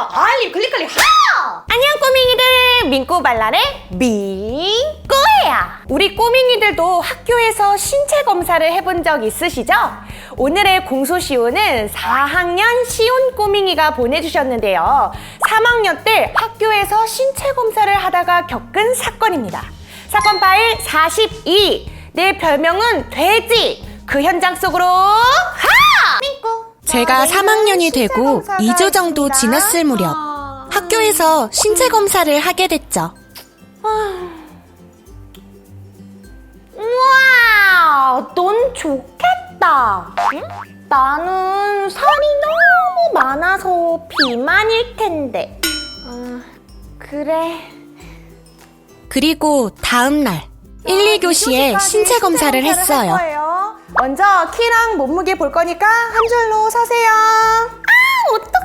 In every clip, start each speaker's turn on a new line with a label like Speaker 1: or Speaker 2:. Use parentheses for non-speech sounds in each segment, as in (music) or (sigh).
Speaker 1: 알림 클릭 클릭 하!
Speaker 2: 안녕 꼬밍이들. 민꼬발랄의 민꼬예요. 우리 꼬밍이들도 학교에서 신체 검사를 해본 적 있으시죠? 오늘의 공소시효는 4학년 시온 꼬밍이가 보내주셨는데요. 3학년 때 학교에서 신체 검사를 하다가 겪은 사건입니다. 사건 파일 42 내 별명은 돼지. 그 현장 속으로
Speaker 3: 제가 3학년이 되고 2주 정도 지났을 무렵 학교에서 신체 검사를 하게 됐죠.
Speaker 2: 우와, 넌 좋겠다. 응? 나는 살이 너무 많아서 비만일 텐데. 어, 그래.
Speaker 3: 그리고 다음 날 1, 2교시에 신체 검사를 했어요.
Speaker 2: 먼저 키랑 몸무게 볼 거니까 한 줄로 서세요. 아, 어떡해.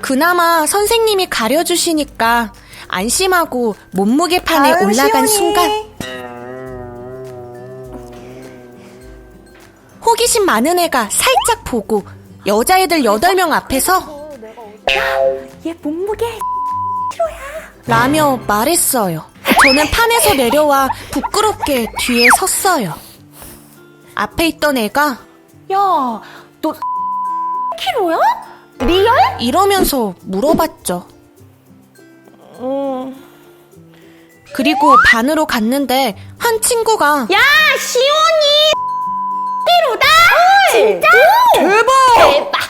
Speaker 3: 그나마 선생님이 가려주시니까 안심하고 몸무게 판에
Speaker 2: 다음
Speaker 3: 올라간
Speaker 2: 시온이.
Speaker 3: 순간 호기심 많은 애가 살짝 보고 여자애들 8명 앞에서
Speaker 2: 얘 몸무게 (laughs)
Speaker 3: 라며 말했어요. 저는 판에서 내려와 부끄럽게 뒤에 섰어요. 앞에 있던 애가
Speaker 2: 야, 너 키로야? 리얼?
Speaker 3: 이러면서 물어봤죠.
Speaker 2: 음.
Speaker 3: 그리고 반으로 갔는데 한 친구가
Speaker 2: 야, 시온이 키로다? 진짜?
Speaker 3: 대박!
Speaker 2: 대박.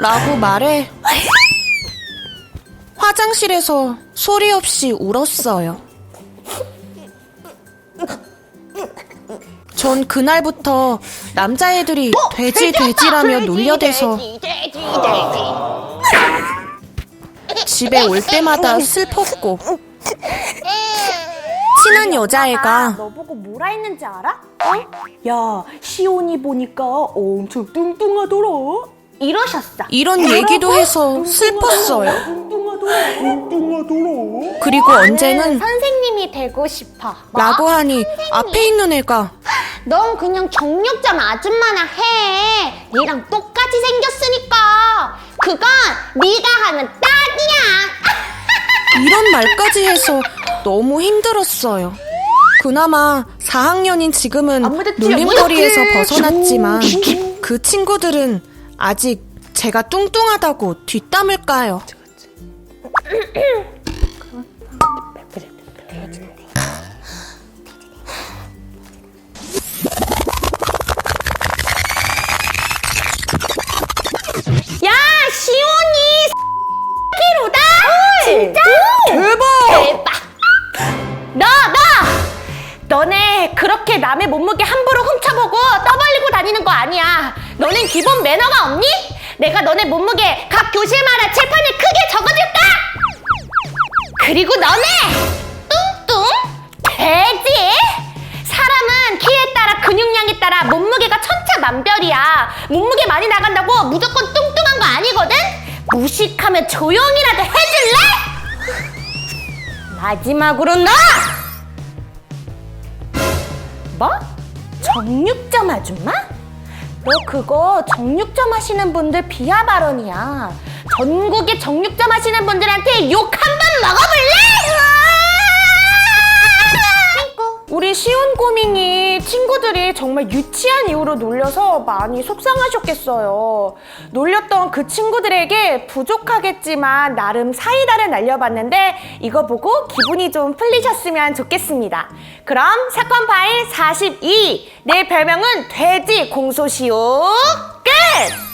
Speaker 3: 라고 말해 화장실에서 소리 없이 울었어요. 전 그날부터 남자애들이 돼지 돼지라며 놀려대서
Speaker 1: 돼지 돼지 돼지
Speaker 3: 집에 올 때마다 슬펐고 친한 여자애가
Speaker 2: 너 보고 뭐라 했는지 알아? 어? 야, 시온이 보니까 엄청 뚱뚱하더라. 이러셨어.
Speaker 3: 이런 얘기도 해서 슬펐어요.
Speaker 2: 뚱뚱하더라.
Speaker 3: 그리고 언제는
Speaker 2: 선생님이 되고 싶어.
Speaker 3: 라고 하니 앞에 있는 애가
Speaker 1: 넌 그냥 정육점 아줌마나 해. 얘랑 똑같이 생겼으니까. 그건 네가 하는 딱이야. (laughs)
Speaker 3: 이런 말까지 해서 너무 힘들었어요. 그나마 4학년인 지금은 놀림거리에서 벗어났지만 그 친구들은 아직 제가 뚱뚱하다고 뒷담을 까요. (laughs)
Speaker 2: 그렇게 남의 몸무게 함부로 훔쳐보고 떠벌리고 다니는 거 아니야. 너넨 기본 매너가 없니? 내가 너네 몸무게 각 교실마다 칠판에 크게 적어줄까? 그리고 너네! 뚱뚱? 돼지? 사람은 키에 따라 근육량에 따라 몸무게가 천차만별이야. 몸무게 많이 나간다고 무조건 뚱뚱한 거 아니거든? 무식하면 조용히라도 해줄래? 마지막으로 너! 뭐? 정육점 아줌마? 너 그거 정육점 하시는 분들 비하 발언이야. 전국의 정육점 하시는 분들한테 욕 한 번 먹어볼래? 우리 시온 꼬밍이 친구들이 정말 유치한 이유로 놀려서 많이 속상하셨겠어요. 놀렸던 그 친구들에게 부족하겠지만 나름 사이다를 날려봤는데 이거 보고 기분이 좀 풀리셨으면 좋겠습니다. 그럼 사건 파일 42. 내 별명은 돼지 공소시효 끝!